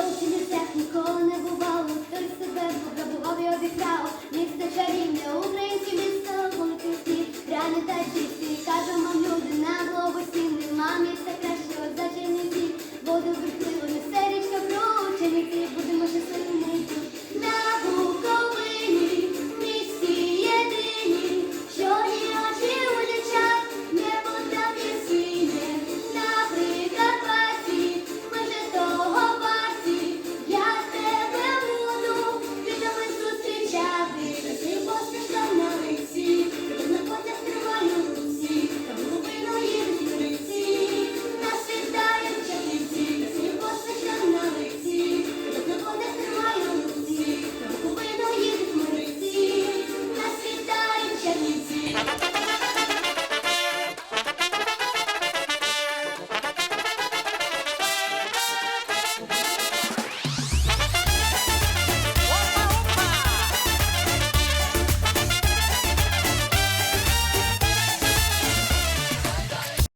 хто в чилюсях ніколи не бувало, той себе забував і обіцяв, місто чарівне, українське місто, коли пісні, пряні та чисті, кажемо, люди на глобусі.